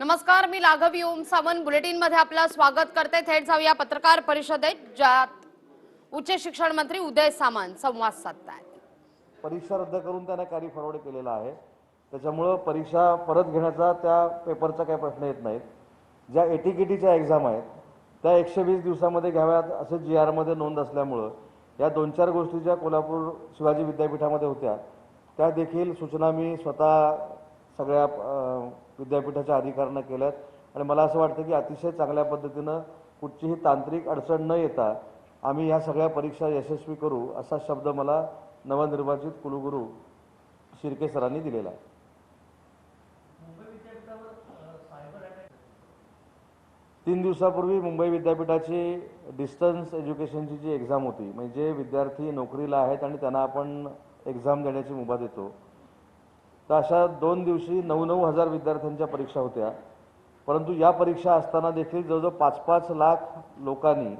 नमस्कार मी लाघवी ओम सावंत. बुलेटिनमध्ये आपलं स्वागत करते. थेट जाऊया पत्रकार परिषदेत ज्यात उच्च शिक्षण मंत्री उदय सामंत संवाद साधतायत. परीक्षा रद्द करून त्याने कॅरी फॉरवर्ड केलेला आहे. त्याच्यामुळं परीक्षा परत घेण्याचा त्या पेपरचा काही प्रश्न येत नाहीत. ज्या एटीकेटीच्या एक्झाम आहेत त्या एकशे वीस दिवसामध्ये घ्याव्यात असं जी आरमध्ये नोंद असल्यामुळं या दोन चार गोष्टी ज्या कोल्हापूर शिवाजी विद्यापीठामध्ये होत्या. त्या देखील सूचना मी स्वतः सगळ्या विद्यापीठाच्या अधिकाऱ्यांना केल्यात. आणि मला असं वाटतं की अतिशय चांगल्या पद्धतीनं कुठचीही तांत्रिक अडचण न येता आम्ही ह्या सगळ्या परीक्षा यशस्वी करू असा शब्द मला नवनिर्वाचित कुलगुरू शिर्के सरांनी दिलेला आहे. तीन दिवसापूर्वी मुंबई विद्यापीठाची डिस्टन्स एज्युकेशनची जी एक्झाम होती म्हणजे विद्यार्थी नोकरीला आहेत आणि त्यांना आपण एक्झाम देण्याची मुभा देतो. तर अशा दोन दिवशी नऊ नऊ हजार विद्यार्थ्यांच्या परीक्षा होत्या. परंतु या परीक्षा असताना देखील जवळजवळ पाच पाच लाख लोकांनी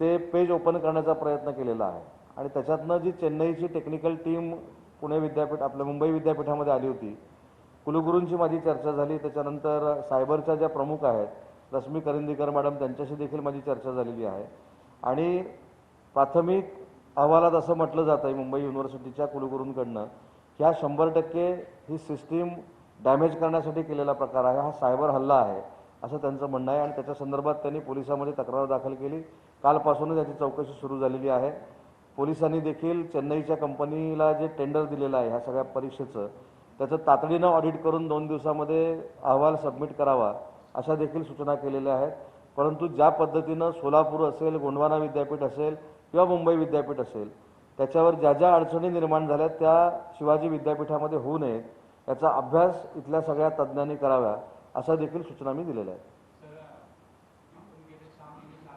ते पेज ओपन करण्याचा प्रयत्न केलेला आहे. आणि त्याच्यातनं जी चेन्नईची टेक्निकल टीम पुणे विद्यापीठ आपल्या मुंबई विद्यापीठामध्ये आली होती कुलगुरूंची माझी चर्चा झाली. त्याच्यानंतर सायबरच्या ज्या प्रमुख आहेत रश्मी करंदीकर मॅडम त्यांच्याशी देखील माझी चर्चा झालेली आहे. आणि प्राथमिक अहवालात असं म्हटलं जात आहे मुंबई युनिव्हर्सिटीच्या कुलगुरूंकडनं ह्या शंभर टक्के ही सिस्टीम डॅमेज करण्यासाठी केलेला प्रकार आहे. हा सायबर हल्ला आहे असं त्यांचं म्हणणं आहे. आणि त्याच्या संदर्भात त्यांनी पोलिसांमध्ये तक्रार दाखल केली. कालपासूनच याची चौकशी सुरू झालेली आहे. पोलिसांनी देखील चेन्नईच्या कंपनीला जे टेंडर दिलेलं आहे ह्या सगळ्या परीक्षेचं त्याचं तातडीनं ऑडिट करून दोन दिवसामध्ये अहवाल सबमिट करावा अशा देखील सूचना केलेल्या आहेत. परंतु ज्या पद्धतीनं सोलापूर असेल गोंडवाना विद्यापीठ असेल किंवा मुंबई विद्यापीठ असेल त्याच्यावर ज्या ज्या अडचणी निर्माण झाल्या त्या शिवाजी विद्यापीठामध्ये होऊ नयेत. याचा अभ्यास इथल्या सगळ्या तज्ज्ञांनी कराव्या अशा देखील सूचना मी दिलेल्या आहेत.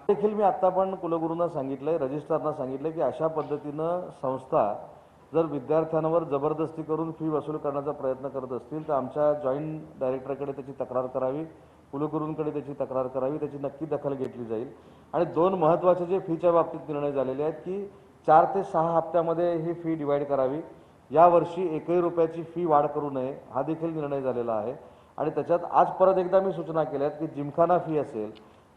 देखील मी आत्ता पण कुलगुरूंना सांगितलंय रजिस्ट्रारना सांगितलं की अशा पद्धतीनं संस्था जर विद्यार्थ्यांवर जबरदस्ती करून फी वसूल करण्याचा प्रयत्न करत असतील तर आमच्या जॉईंट डायरेक्टरकडे त्याची तक्रार करावी कुलगुरूंकडे त्याची तक्रार करावी त्याची नक्की दखल घेतली जाईल. आणि दोन महत्त्वाचे जे फीच्या बाबतीत निर्णय झालेले आहेत की चार ते सहा हप्त्यामध्ये ही फी डिवाईड करावी. यावर्षी एकही रुपयाची फी वाढ करू नये हा देखील निर्णय झालेला आहे. आणि त्याच्यात आज परत एकदा मी सूचना केल्या आहेत की जिमखाना फी असेल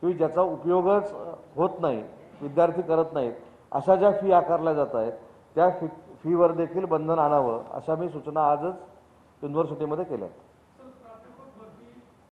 किंवा ज्याचा उपयोगच होत नाही विद्यार्थी करत नाहीत अशा ज्या फी आकारल्या जात आहेत त्या फी फीवर देखील बंधन आणावं अशा मी सूचना आजच युनिव्हर्सिटीमध्ये केल्या आहेत.